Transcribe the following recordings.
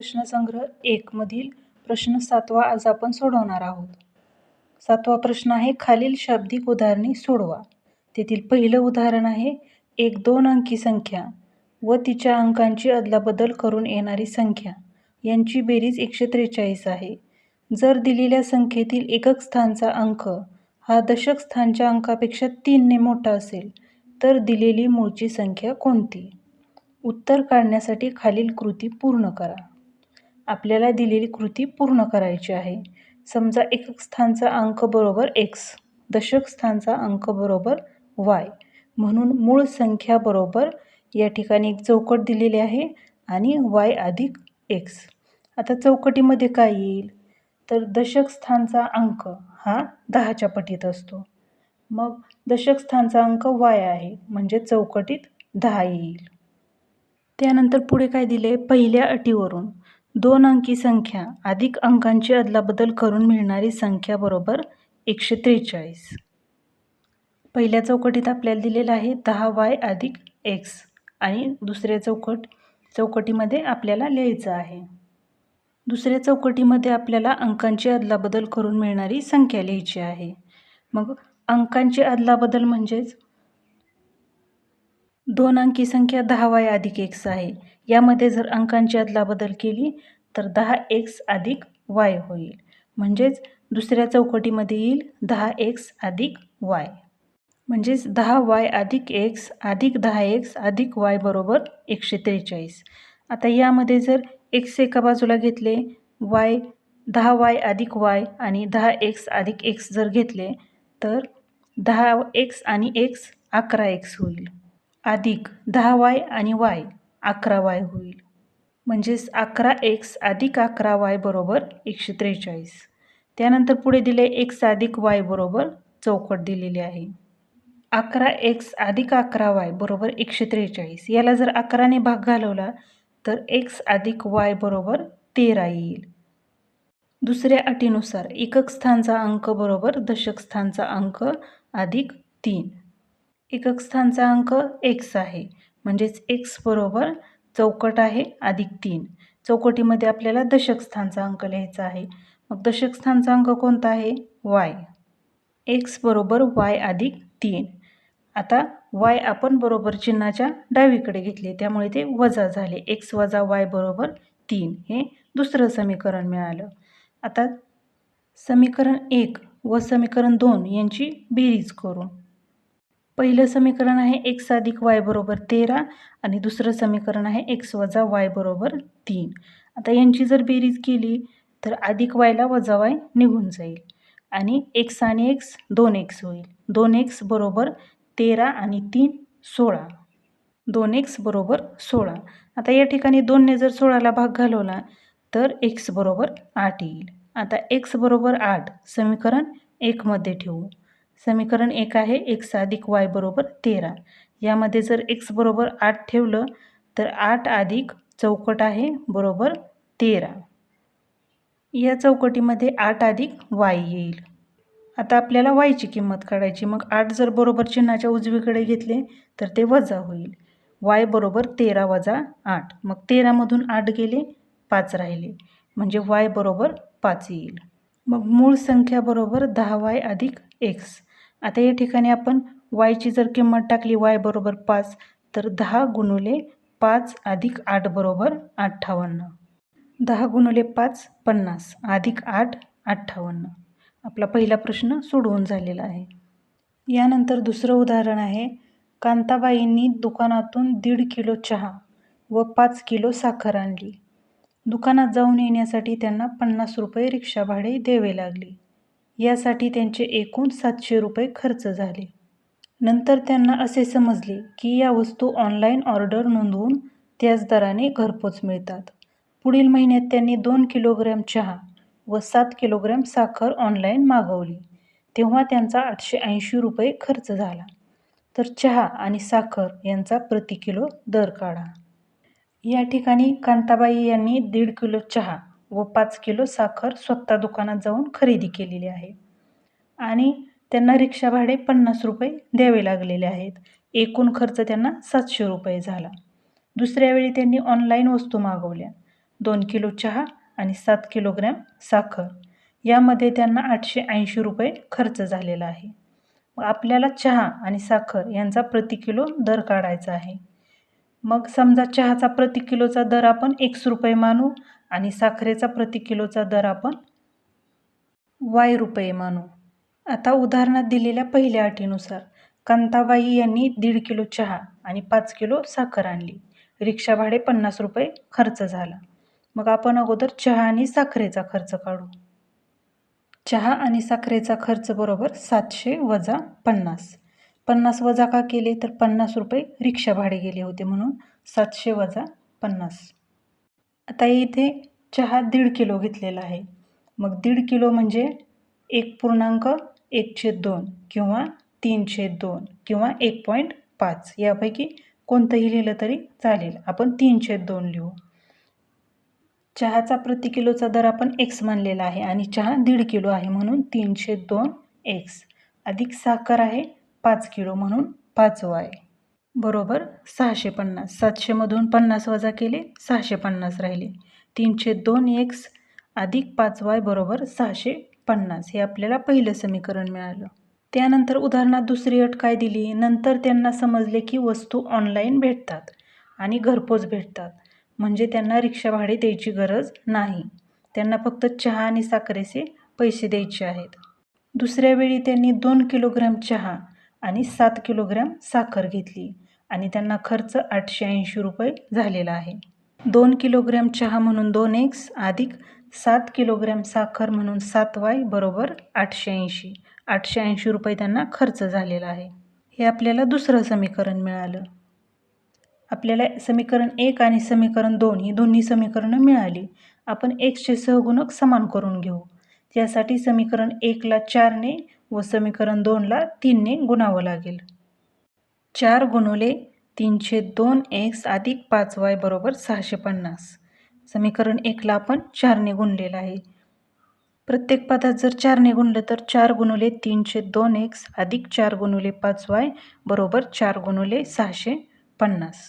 प्रश्नसंग्रह एकमधील प्रश्न सातवा आज आपण सोडवणार आहोत. सातवा प्रश्न आहे खालील शाब्दिक उदाहरणे सोडवा. तेथील पहिलं उदाहरण आहे एक दोन अंकी संख्या व तिच्या अंकांची अदलाबदल करून येणारी संख्या. यांची बेरीज एकशे त्रेचाळीस आहे. जर दिलेल्या संख्येतील एकक स्थानचा अंक हा दशक स्थानच्या अंकापेक्षा तीनने मोठा असेल तर दिलेली मूळची संख्या कोणती? उत्तर काढण्यासाठी खालील कृती पूर्ण करा. आपल्याला दिलेली कृती पूर्ण करायची आहे. समजा एकक स्थानचा अंक बरोबर एक्स दशक स्थानचा अंक बरोबर वाय म्हणून मूळ संख्या बरोबर या ठिकाणी एक चौकट दिलेली आहे आणि वाय अधिक एक्स आता चौकटीमध्ये काय येईल? तर दशक स्थानचा अंक हा दहाच्या पटीत असतो. मग दशक स्थानचा अंक वाय आहे म्हणजे चौकटीत दहा येईल. त्यानंतर पुढे काय दिले? पहिल्या अटीवरून. दोन अंकी संख्या अधिक अंकांची अदलाबदल करून मिळणारी संख्या बरोबर एकशे त्रेचाळीस. पहिल्या चौकटीत आपल्याला दिलेलं आहे दहा वाय अधिक एक्स आणि दुसऱ्या चौकट चौकटीमध्ये आपल्याला लिहायचं आहे. दुसऱ्या चौकटीमध्ये आपल्याला अंकांची अदलाबदल करून मिळणारी संख्या लिहायची आहे. मग अंकांची अदलाबदल म्हणजेच दोन अंकी संख्या दहा वाय अधिक एक्स आहे. यामध्ये जर अंकांची अदलाबदल केली तर दहा एक्स अधिक वाय होईल. म्हणजेच दुसऱ्या चौकटीमध्ये येईल दहा एक्स अधिक वाय. म्हणजेच दहा वाय अधिक एक्स अधिक दहा एक्स अधिक वाय बरोबर एकशे त्रेचाळीस. आता यामध्ये जर एक्स एका बाजूला घेतले वाय दहा वाय अधिक वाय आणि दहा एक्स अधिक एक्स जर घेतले तर दहा एक्स आणि एक्स अकरा एक्स होईल. अधिक दहा वाय आणि वाय अकरा वाय होईल. म्हणजेच अकरा एक्स अधिक अकरा वाय बरोबर एकशे त्रेचाळीस. त्यानंतर पुढे दिले एक्स अधिक वाय बरोबर चौकट दिलेली आहे. अकरा एक्स अधिक अकरा वाय बरोबर एकशे त्रेचाळीस. याला जर अकराने भाग घालवला तर एक्स अधिक वाय बरोबर तेरा येईल. दुसऱ्या अटीनुसार एकक स्थानचा अंक बरोबर दशक स्थानचा अंक अधिक तीन. एकक स्थानचा अंक एक्स आहे. म्हणजेच एक्स बरोबर चौकट आहे अधिक तीन. चौकटीमध्ये आपल्याला दशक स्थानचा अंक लिहायचा आहे. मग दशक स्थानचा अंक कोणता आहे? वाय एक्स बरोबर वाय अधिक तीन. आता वाय आपण बरोबर चिन्हाच्या डावीकडे घेतले. त्यामुळे ते वजा झाले. एक्स वजा वाय बरोबर तीन. हे दुसरं समीकरण मिळालं. आता समीकरण एक व समीकरण दोन यांची बेरीज करू. पहिलं समीकरण आहे एक्स अधिक वाय बरोबर तेरा आणि दुसरं समीकरण आहे एक्स वजा वाय बरोबर तीन. आता यांची जर बेरीज केली तर अधिक वायला वजा वाय निघून जाईल आणि एक्स आणि एक्स दोन एक्स होईल. दोन एक्स बरोबर तेरा आणि तीन सोळा. दोन एक्स बरोबर सोळा. आता या ठिकाणी दोनने जर सोळाला भाग घालवला तर एक्स बरोबर आठ येईल. आता एक्स बरोबर आठ समीकरण एकमध्ये ठेवू. समीकरण एक आहे एक्स अधिक वाय बरोबर तेरा. यामध्ये जर एक्स बरोबर आठ ठेवलं तर आठ अधिक चौकट आहे बरोबर तेरा. या चौकटीमध्ये आठ अधिक वाय येईल. आता आपल्याला वायची किंमत काढायची. मग आठ जर बरोबर चिन्हाच्या उजवीकडे घेतले तर ते वजा होईल. वाय बरोबर तेरा वजा आठ. मग तेरामधून आठ गेले पाच राहिले. म्हणजे वाय बरोबर पाच येईल. मग मूळ संख्या बरोबर दहा वाय अधिक एक्स आता या ठिकाणी आपण वायची जर किंमत टाकली वाय बरोबर पाच तर दहा गुणुले पाच अधिक आठ बरोबर अठ्ठावन्न. दहा गुणुले पाच पन्नास अधिक आठ अठ्ठावन्न. आपला पहिला प्रश्न सोडवून झालेला आहे. यानंतर दुसरं उदाहरण आहे कांताबाईंनी दुकानातून दीड किलो चहा व पाच किलो साखर आणली. दुकानात जाऊन येण्यासाठी त्यांना पन्नास रुपये रिक्षा भाडे द्यावे लागले. यासाठी त्यांचे एकूण सातशे रुपये खर्च झाले. नंतर त्यांना असे समजले की या वस्तू ऑनलाईन ऑर्डर नोंदवून त्याच दराने घरपोच मिळतात. पुढील महिन्यात त्यांनी दोन किलोग्रॅम चहा व सात किलोग्रॅम साखर ऑनलाईन मागवली. तेव्हा त्यांचा आठशे ऐंशी रुपये खर्च झाला. तर चहा आणि साखर यांचा प्रति किलो दर काढा. या ठिकाणी कांताबाई यांनी दीड किलो चहा व पाच किलो साखर स्वतः दुकानात जाऊन खरेदी केलेली आहे. आणि त्यांना रिक्षा भाडे पन्नास रुपये द्यावे लागलेले आहेत. एकूण खर्च त्यांना सातशे रुपये झाला. दुसऱ्या वेळी त्यांनी ऑनलाईन वस्तू मागवल्या. दोन किलो चहा आणि सात किलोग्रॅम साखर. यामध्ये त्यांना आठशे ऐंशी रुपये खर्च झालेला आहे. आपल्याला चहा आणि साखर यांचा प्रति किलो दर काढायचा आहे. मग समजा चहाचा प्रति किलोचा दर आपण एकशे रुपये मानू आणि साखरेचा प्रति किलोचा दर आपण वाय रुपये मानू आता उदाहरणात दिलेल्या पहिल्या अटीनुसार कांताबाई यांनी दीड किलो चहा आणि पाच किलो साखर आणली. रिक्षा भाडे पन्नास रुपये खर्च झाला. मग आपण अगोदर चहा आणि साखरेचा खर्च काढू. चहा आणि साखरेचा खर्च बरोबर सातशे वजा पन्नास. पन्नास वजा का केले? तर पन्नास रुपये रिक्षा भाडे गेले होते म्हणून सातशे वजा पन्नास. आता इथे चहा दीड किलो घेतलेला आहे. मग दीड किलो म्हणजे एक पूर्णांक एक छेद दोन किंवा तीन छेद दोन किंवा एक पॉईंट पाच यापैकी कोणतंही लिहिलं तरी चालेल. आपण तीन छेद दोन लिहू. चहाचा प्रति किलोचा दर आपण एक्स मानलेला आहे आणि चहा दीड किलो आहे म्हणून तीनशे दोन एक्स अधिक साखर आहे पाच किलो म्हणून पाच वाय बरोबर सहाशे पन्नास. सातशेमधून पन्नास वजा केले सहाशे पन्नास राहिले. तीनशे दोन एक्स अधिक पाच वाय बरोबर सहाशे पन्नास. हे आपल्याला पहिलं समीकरण मिळालं. त्यानंतर उदाहरणात दुसरी अट काय दिली? नंतर त्यांना समजले की वस्तू ऑनलाईन भेटतात आणि घरपोच भेटतात. म्हणजे त्यांना रिक्षा भाडे द्यायची गरज नाही. त्यांना फक्त चहा आणि साखरेचे पैसे द्यायचे आहेत. दुसऱ्या वेळी त्यांनी दोन किलोग्रॅम चहा आणि सात किलोग्रॅम साखर घेतली. आणि त्यांना खर्च आठशे ऐंशी रुपये झालेला आहे. दोन किलोग्रॅम चहा म्हणून दोन एक्स अधिक सात किलोग्रॅम साखर म्हणून सात वाय बरोबर आठशे ऐंशी. आठशे ऐंशी रुपये त्यांना खर्च झालेला आहे. हे आपल्याला दुसरं समीकरण मिळालं. आपल्याला समीकरण एक आणि समीकरण दोन ही दोन्ही समीकरणं मिळाली. आपण एक्सचे सहगुणक समान करून घेऊ. त्यासाठी समीकरण एकला चारने व समीकरण दोनला तीनने गुणावं लागेल. चार गुणवले तीनशे दोन एक्स अधिक पाच वाय बरोबर सहाशे पन्नास. समीकरण एकला आपण चारने गुणलेलं आहे. प्रत्येक पदात जर चारने गुणलं तर चार गुणवले तीनशे दोन एक्स अधिक चार गुणवले पाच वाय बरोबर चार गुणुले सहाशे पन्नास.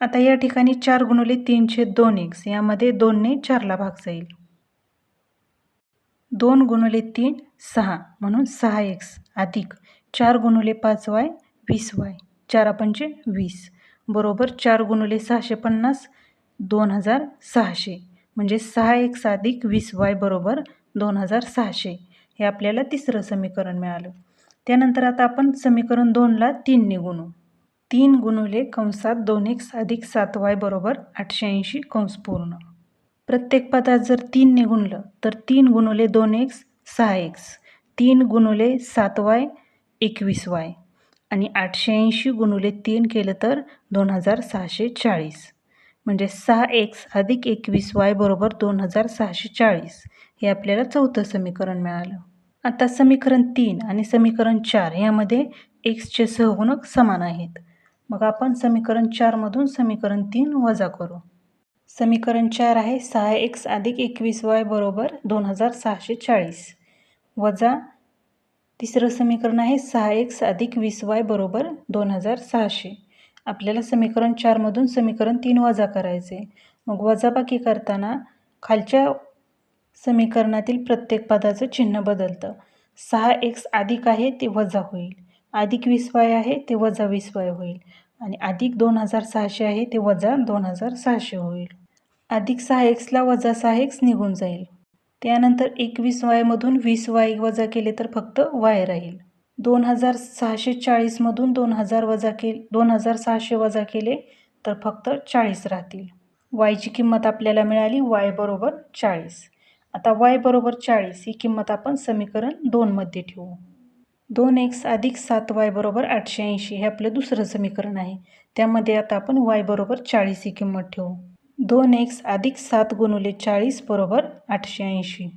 आता या ठिकाणी चार गुणवले तीनशे दोन एक्स यामध्ये दोनने चारला भाग जाईल. दोन गुणवले तीन सहा म्हणून सहा एक्स अधिक चार गुणवले पाच वाय वीस वाय. चार पंचे वीस. बरोबर चार गुणवले सहाशे पन्नास दोन हजार सहाशे. म्हणजे सहा एक्स अधिक वीस वाय बरोबर दोन हजार सहाशे. हे आपल्याला तिसरं समीकरण मिळालं. त्यानंतर आता आपण समीकरण दोनला तीनने गुणू तीन गुणुले कंसात दोन एक्स अधिक सात वाय बरोबर आठशे ऐंशी कंस पूर्ण. प्रत्येक पदात जर तीनने गुणलं तर तीन गुणवले दोन एक्स सहा एक्स तीन गुणवले सात वाय एकवीस वाय. आणि आठशे ऐंशी गुणवले तीन केलं तर दोन हजार सहाशे चाळीस. म्हणजे सहा एक्स अधिक एकवीस वाय बरोबर दोन हजार सहाशे चाळीस. हे आपल्याला चौथं समीकरण मिळालं. आता समीकरण तीन आणि समीकरण चार यामध्ये एक्सचे सहगुणक समान आहेत. मग आपण समीकरण चारमधून समीकरण तीन वजा करू. समीकरण चार आहे सहा एक्स अधिक एकवीस वाय बरोबर दोन हजार सहाशे चाळीस. वजा तिसरं समीकरण आहे सहा एक्स अधिक वीस वाय बरोबर दोन हजार सहाशे. आपल्याला समीकरण चारमधून समीकरण तीन वजा करायचे. मग वजाबाकी करताना खालच्या समीकरणातील प्रत्येक पदाचं चिन्ह बदलतं. सहा एक्स अधिक आहे ते वजा होईल. अधिक वीस वाय आहे ते वजा वीस वाय होईल. आणि अधिक दोन हजार सहाशे आहे ते वजा दोन हजार सहाशे होईल. अधिक सहा एक्सला वजा सहा एक्स निघून जाईल. त्यानंतर एकवीस वायमधून वीस वाय वजा केले तर फक्त वाय राहील. दोन हजार सहाशे चाळीसमधून दोन हजार वजा के दोन हजार सहाशे वजा केले तर फक्त चाळीस राहतील. वायची किंमत आपल्याला मिळाली वाय बरोबर चाळीस. आता वाय बरोबर चाळीस ही किंमत आपण समीकरण दोनमध्ये ठेवू. दोन एक्स अधिक सात वाय बरोबर आठशे ऐंशी हे आपलं दुसरं समीकरण आहे. त्यामध्ये आता आपण वाय बरोबर चाळीस ही किंमत ठेवू. दोन एक्स अधिक सात गुणुले चाळीस बरोबर आठशे ऐंशी.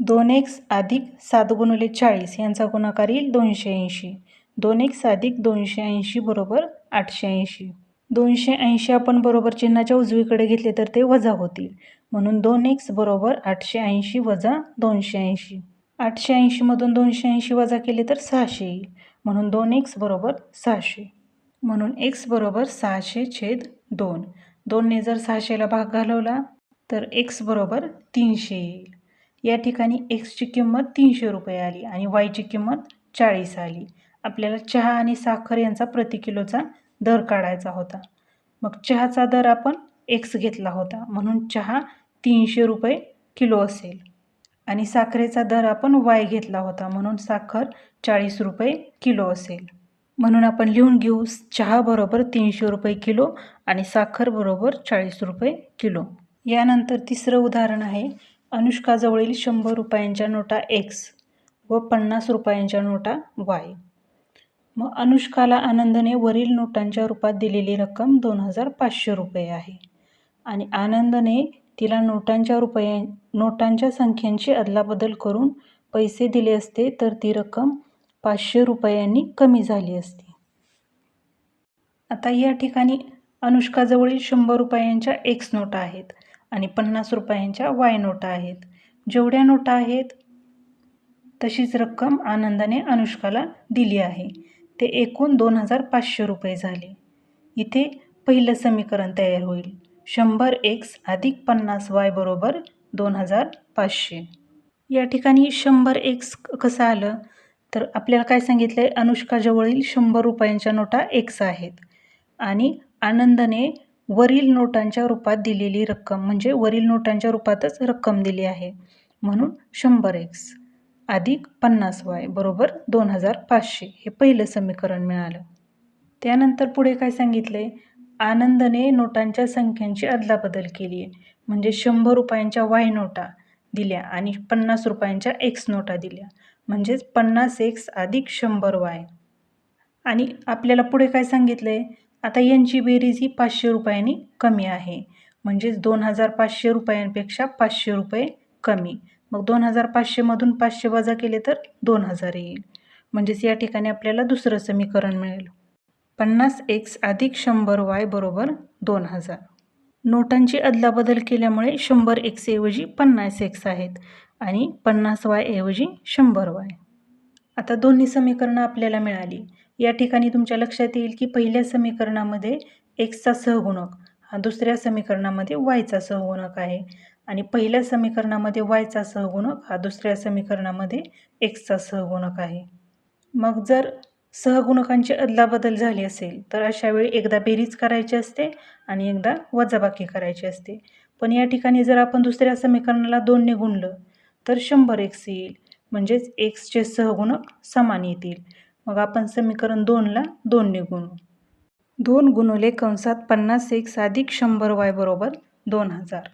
दोन एक्स अधिक सात गुणुले चाळीस यांचा गुणाकार येईल दोनशे ऐंशी. दोन एक्स अधिक दोनशे ऐंशी बरोबर आठशे ऐंशी. दोनशे ऐंशी आपण बरोबर चिन्हाच्या उजवीकडे घेतले तर ते वजा होतील. म्हणून दोन एक्स बरोबर आठशे ऐंशी वजा दोनशे ऐंशी. आठशे ऐंशीमधून दोनशे ऐंशी वजा केले तर सहाशे येईल. म्हणून दोन एक्स बरोबर सहाशे. म्हणून एक्स बरोबर सहाशे छेद दोन. दोनने जर सहाशेला भाग घालवला तर एक्स बरोबर तीनशे येईल. या ठिकाणी एक्सची किंमत तीनशे रुपये आली आणि वायची किंमत चाळीस आली. आपल्याला चहा आणि साखर यांचा प्रति किलोचा दर काढायचा होता. मग चहाचा दर आपण एक्स घेतला होता म्हणून चहा तीनशे रुपये किलो असेल. आणि साखरेचा दर आपण वाय घेतला होता म्हणून साखर चाळीस रुपये किलो असेल. म्हणून आपण लिहून घेऊ चहा बरोबर तीनशे रुपये किलो आणि साखर बरोबर चाळीस रुपये किलो. यानंतर तिसरं उदाहरण आहे अनुष्काजवळील शंभर रुपयांच्या नोटा एक्स व पन्नास रुपयांच्या नोटा वाय मग अनुष्काला आनंदने वरील नोटांच्या रूपात दिलेली रक्कम दोन हजार पाचशे रुपये आहे आणि आनंदने तिला नोटांच्या रुपया नोटांच्या संख्यांची अदलाबदल करून पैसे दिले असते तर ती रक्कम पाचशे रुपयांनी कमी झाली असती. आता या ठिकाणी अनुष्काजवळील शंभर रुपयांच्या एक्स नोटा आहेत आणि पन्नास रुपयांच्या वाय नोटा आहेत. जेवढ्या नोटा आहेत तशीच रक्कम आनंदाने अनुष्काला दिली आहे. ते एकूण दोन हजार पाचशे रुपये झाले. इथे पहिलं समीकरण तयार होईल. शंभर एक्स अधिक पन्नास वाय बरोबर दोन हजार पाचशे. या ठिकाणी शंभर एक्स कसं आलं? तर आपल्याला काय सांगितलं आहे अनुष्काजवळील शंभर रुपयांच्या नोटा एक्स आहेत. आणि आनंदने वरील नोटांच्या रूपात दिलेली रक्कम म्हणजे वरील नोटांच्या रूपातच रक्कम दिली आहे. म्हणून शंभर एक्स. अधिक पन्नास वाय बरोबर दोन हजार पाचशे. हे पहिलं समीकरण मिळालं. त्यानंतर पुढे काय सांगितलं आहे आनंदने नोटांच्या संख्यांची अदलाबदल केली आहे. म्हणजे शंभर रुपयांच्या वाय नोटा दिल्या आणि पन्नास रुपयांच्या एक्स नोटा दिल्या. म्हणजेच पन्नास एक्स अधिक शंभर वाय आणि आपल्याला पुढे काय सांगितलं आहे आता यांची बेरीज ही पाचशे रुपयांनी कमी आहे. म्हणजेच दोन हजार पाचशे रुपयांपेक्षा पाचशे रुपये कमी. मग दोन हजार पाचशेमधून पाचशे वजा केले तर दोन हजार येईल. म्हणजेच या ठिकाणी आपल्याला दुसरं समीकरण मिळेल. पन्नास एक्स अधिक शंभर वाय बरोबर दोन हजार. नोटांची अदलाबदल केल्यामुळे शंभर एक्सऐवजी पन्नास एक्स आहेत आणि पन्नास वायऐवजी शंभर वाय आता दोन्ही समीकरणं आपल्याला मिळाली. या ठिकाणी तुमच्या लक्षात येईल की पहिल्या समीकरणामध्ये एक्सचा सहगुणक हा दुसऱ्या समीकरणामध्ये वायचा सहगुणक आहे आणि पहिल्या समीकरणामध्ये वायचा सहगुणक हा दुसऱ्या समीकरणामध्ये एक्सचा सहगुणक आहे. मग जर सहगुणकांची अदलाबदल झाली असेल तर अशावेळी एकदा बेरीज करायची असते आणि एकदा वजाबाकी करायची असते. पण या ठिकाणी जर आपण दुसऱ्या समीकरणाला दोनने गुणलं तर शंभर एक्स येईल म्हणजेच एक्सचे सहगुणक समान येतील. मग आपण समीकरण दोनला दोनने गुणू. दोन गुणुले कंसात पन्नास एक्स अधिक शंभर वाय बरोबर दोन हजार.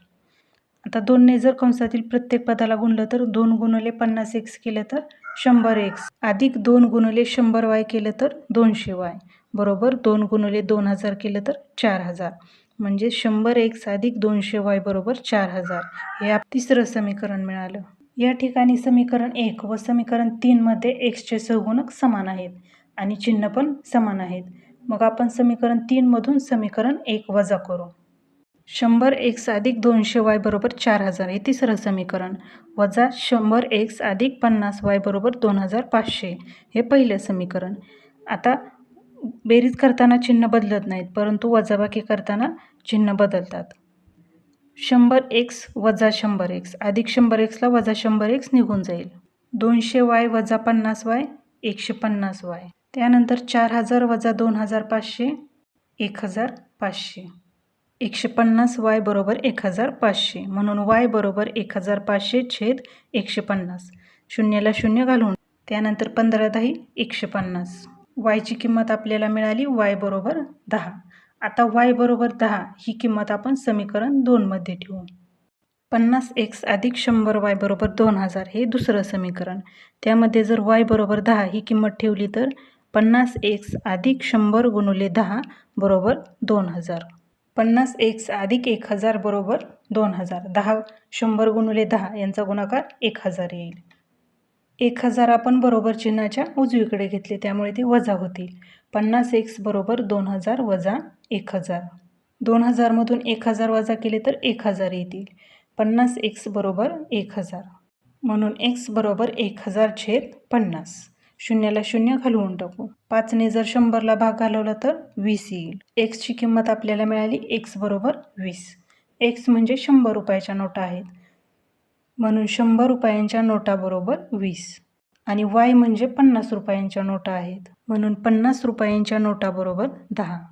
आता दोनने जर कंसातील प्रत्येक पदाला गुणलं तर दोन गुणले पन्नास एक्स केलं तर शंभर एक्स अधिक दोन गुणले शंभर वाय केलं तर दोनशे वाय बरोबर? दोन गुणले दोन हजार केलं तर चार हजार. म्हणजे शंभर एक्स अधिक दोनशे वाय बरोबर चार हजार. हे आप तिसरं समीकरण मिळालं. या ठिकाणी समीकरण एक व समीकरण तीनमध्ये एक्सचे सहगुणक समान आहेत आणि चिन्ह पण समान आहेत. मग आपण समीकरण तीनमधून समीकरण एक वजा करू. शंभर एक्स अधिक दोनशे वाय बरोबर चार हजार. हे तिसरं समीकरण. वजा शंभर एक्स अधिक पन्नास वाय बरोबर दोन हजार पाचशे. हे पहिलं समीकरण. आता बेरीज करताना चिन्ह बदलत नाहीत परंतु वजाबाकी करताना चिन्ह बदलतात. शंभर एक्स वजा शंभर एक्स. अधिक शंभर एक्सला वजा शंभर एक्स निघून जाईल. दोनशे वाय वजा पन्नास वाय एकशे पन्नास वाय. त्यानंतर चार हजार वजा दोन हजार पाचशे एक हजार पाचशे. एकशे पन्नास वाय बरोबर एक हजार पाचशे म्हणून वाय बरोबर एक हजार पाचशे छेद एकशे पन्नास शून्याला शून्य घालून त्यानंतर पंधरा दही एकशे पन्नास वायची किंमत आपल्याला मिळाली वाय बरोबर दहा. आता वाय बरोबर दहा ही किंमत आपण समीकरण दोनमध्ये ठेवू. पन्नास एक्स अधिक शंभर वाय बरोबर दोन हजार हे दुसरं समीकरण. त्यामध्ये जर वाय बरोबर दहा ही किंमत ठेवली तर पन्नास एक्स अधिक शंभर गुणुले दहा बरोबर दोन हजार. पन्नास एक्स अधिक एक हजार बरोबर दोन हजार. दहा शंभर गुणुले दहा यांचा गुणाकार एक हजार येईल. एक हजार आपण बरोबर चिन्हाच्या उजवीकडे घेतले त्यामुळे ते वजा होतील. पन्नास एक्स बरोबर दोन हजार वजा एक हजार. दोन हजारमधून एक हजार वजा केले तर एक हजार येतील. पन्नास एक्स बरोबर एक हजार. म्हणून एक्स बरोबर एक हजार छेद पन्नास. शून्याला शून्य घालवून टाकू. पाचने जर शंभरला भाग घालवला तर वीस येईल. एक्सची किंमत आपल्याला मिळाली एक्स बरोबर वीस. एक्स म्हणजे शंभर रुपयाच्या नोटा आहेत. म्हणून शंभर रुपयांच्या नोटाबरोबर वीस. आणि वाय म्हणजे पन्नास रुपयांच्या नोटा आहेत. म्हणून पन्नास रुपयांच्या नोटाबरोबर दहा.